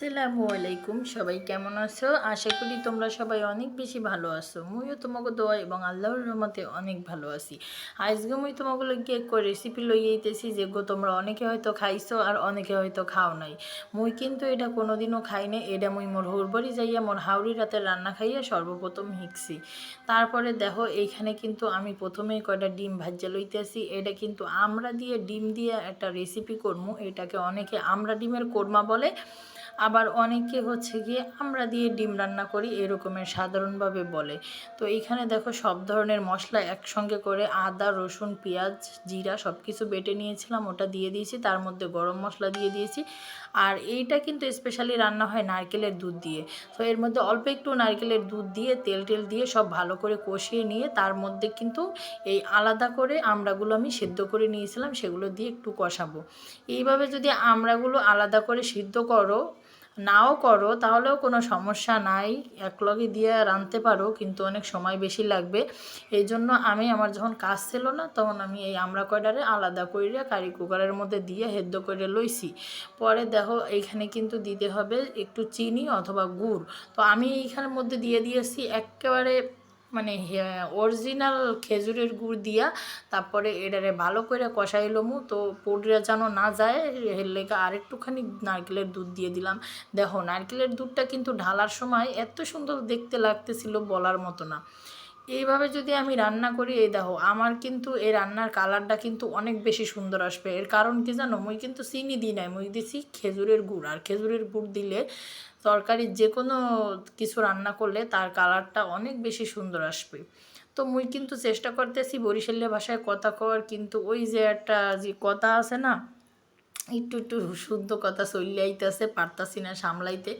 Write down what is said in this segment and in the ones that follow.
আসসালামু আলাইকুম, সবাই কেমন আছো? আশা করি তোমরা সবাই অনেক বেশি ভালো আছো। মুইও তোমাকে দোয়া এবং আল্লাহর রহমতে অনেক ভালো আছি। আজকে মুই তোমাকে লইকে এক রেসিপি লই আইতেছি যেগুলো তোমরা অনেকে হয়তো খাইছো আর অনেকে হয়তো খাও নাই। মুই কিন্তু এটা কোনোদিনও খাই নাই, এটা মুই মোর হুড়বাড়ি যাইয়া মোর হাওড়ি রাতে রান্না খাইয়া সর্বপ্রথম শিখছি তারপরে দেখো, এইখানে কিন্তু আমি প্রথমেই কয়টা ডিম ভাজ্যা লইতেছি। এটা কিন্তু আমরা দিয়ে, ডিম দিয়ে একটা রেসিপি করমু। এটাকে অনেকে আমরা ডিমের কোরমা বলে। আবার অনেকে হচ্ছে গিয়ে আমরা দিয়ে ডিম রান্না করি এরকমের সাধারণভাবে বলে। তো এইখানে দেখো সব ধরনের মশলা একসঙ্গে করে আদা, রসুন, পেঁয়াজ, জিরা সব কিছু বেটে নিয়েছিলাম, ওটা দিয়ে দিয়েছি, তার মধ্যে গরম মশলা দিয়ে দিয়েছি। আর এইটা কিন্তু স্পেশালি রান্না হয় নারকেলের দুধ দিয়ে। তো এর মধ্যে অল্প একটু নারকেলের দুধ দিয়ে, তেল টেল দিয়ে সব ভালো করে কষিয়ে নিয়ে তার মধ্যে কিন্তু এই আলাদা করে আমড়াগুলো আমি সিদ্ধ করে নিয়েছিলাম, সেগুলো দিয়ে একটু কষাবো। এইভাবে যদি আমড়াগুলো আলাদা করে সিদ্ধ করো নাও করো, তাহলেও কোনো সমস্যা নাই। একলগে দিয়ে রাঁধতে পারো, কিন্তু অনেক সময় বেশি লাগবে। এই জন্য আমি, আমার যখন কাজ ছিল না, তখন আমি এই আমরা কয়ডারে আলাদা কইরা কারি কুকারের মধ্যে দিয়ে হেদ্দ করে লইছি। পরে দেখো, এইখানে কিন্তু দিতে হবে একটু চিনি অথবা গুড়। তো আমি এইখানের মধ্যে দিয়ে দিয়েছি, একেবারে মানে অরিজিনাল খেজুরের গুড় দিয়া তারপরে এটারে ভালো করে কষাই লমু। তো পোড়া যেন না যায়, এর লেগে আরেকটুখানি নারকেলের দুধ দিয়ে দিলাম। দেখো, নারকেলের দুধটা কিন্তু ঢালার সময় এত সুন্দর দেখতে লাগতেছিল বলার মতো না। এইভাবে যদি আমি রান্না করি, এই দেখো, আমার কিন্তু এই রান্নার কালারটা কিন্তু অনেক বেশি সুন্দর আসবে। এর কারণ কি জানো? মুই কিন্তু চিনি দিই নাই, মুই দিছি খেজুরের গুড়। আর খেজুরের গুড় দিলে তরকারির যে কোনো কিছু রান্না করলে তার কালারটা অনেক বেশি সুন্দর আসবে। তো মুই কিন্তু চেষ্টা করতেছি বরিশালীয় ভাষায় কথা কওয়ার, কিন্তু ওই যে একটা যে কথা আছে না একটু একটু শুদ্ধ কথা চলে আইতেছে পারতাছি না সামলাইতে।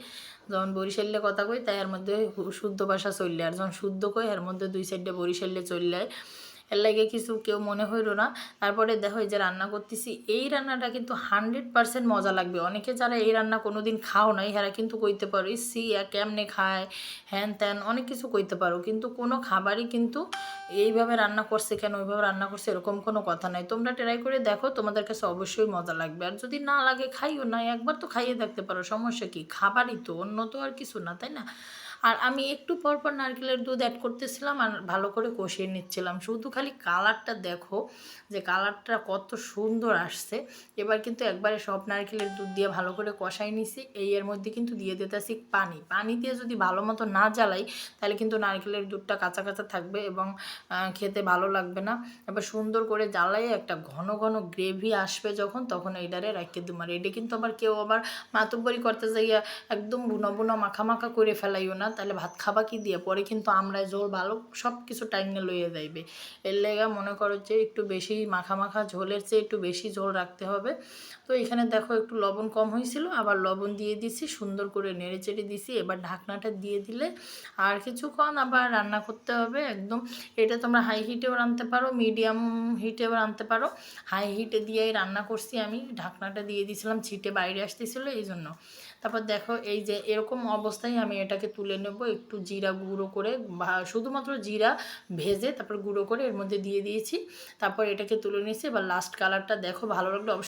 যখন বরিশালে কথা কই, তাই এর মধ্যে শুদ্ধ ভাষা চললে আর যখন শুদ্ধ কই, এর মধ্যে দুই সাইডে বরিশালে চললে এর লাগে কিছু কেউ মনে হইল না। তারপরে দেখো যে রান্না করতেছি, এই রান্নাটা কিন্তু হান্ড্রেড পারসেন্ট মজা লাগবে। অনেকে যারা এই রান্না কোনো দিন খাও নাই, এরা কিন্তু কইতে পারো সি কেমনে খায়? হ্যান ত্যান, অনেক কিছু কইতে পারো। কিন্তু কোনো খাবারই কিন্তু এইভাবে রান্না করছে কেন, ওইভাবে রান্না করছে, এরকম কোনো কথা নাই। তোমরা ট্রাই করে দেখো, তোমাদের কাছে অবশ্যই মজা লাগবে। আর যদি না লাগে, খাইও না, একবার তো খাইয়ে দেখতে পারো, সমস্যা কি? খাবারই তো, অন্য তো আর কিছু না, তাই না? আর আমি একটু পর পর নারকেলের দুধ অ্যাড করতেছিলাম আর ভালো করে কষিয়ে নিচ্ছিলাম। শুধু খালি কালারটা দেখো যে কালারটা কত সুন্দর আসছে। এবার কিন্তু একবারে সব নারকেলের দুধ দিয়ে ভালো করে কষাই নিছি। এই এর মধ্যে কিন্তু দিয়ে দিতেছি পানি। পানি দিয়ে যদি ভালো মতো না জ্বালাই, তাহলে কিন্তু নারকেলের দুধটা কাঁচা কাঁচা থাকবে এবং খেতে ভালো লাগবে না। এবার সুন্দর করে জ্বালাই একটা ঘন ঘন গ্রেভি আসবে যখন, তখন এইটারে রাখিয়ে দিমার এটা কিন্তু আবার কেউ আবার মাতব্বরি করতে যাইয়া একদম বুনো বুনো মাখা মাখা করে ফেলাইও না। তাহলে ভাত খাবা কি দিয়ে? পরে কিন্তু আমরা জোর ভালো সব কিছু টাইমে লইয়ে যাইবে। এর লেগা মনে করো যে একটু বেশি মাখা মাখা ঝোলের চেয়ে একটু বেশি ঝোল রাখতে হবে। তো এখানে দেখো একটু লবণ কম হয়েছিল আবার লবণ দিয়ে দিছি, সুন্দর করে নেড়ে চেড়ে দিছি, এবার ঢাকনাটা দিয়ে দিলে আর কিছুক্ষণ আবার রান্না করতে হবে একদম। এটা তোমরা হাই হিটেও রাঁধতে পারো মিডিয়াম হিটেও রাঁধতে পারো। হাই হিটে দিয়েই রান্না করছি আমি, ঢাকনাটা দিয়ে দিয়েছিলাম ছিটে বাইরে আসতেছিলো এই জন্য তারপর দেখো এই যে এরকম অবস্থায় আমি এটাকে তুলে নেব, একটু জিরা গুঁড়ো করে শুধুমাত্র জিরা ভেজে তারপর গুঁড়ো করে এর মধ্যে দিয়ে দিয়েছি। তারপর এটাকে তুলে নিয়েছি। এবার লাস্ট কালারটা দেখো, ভালো লাগল।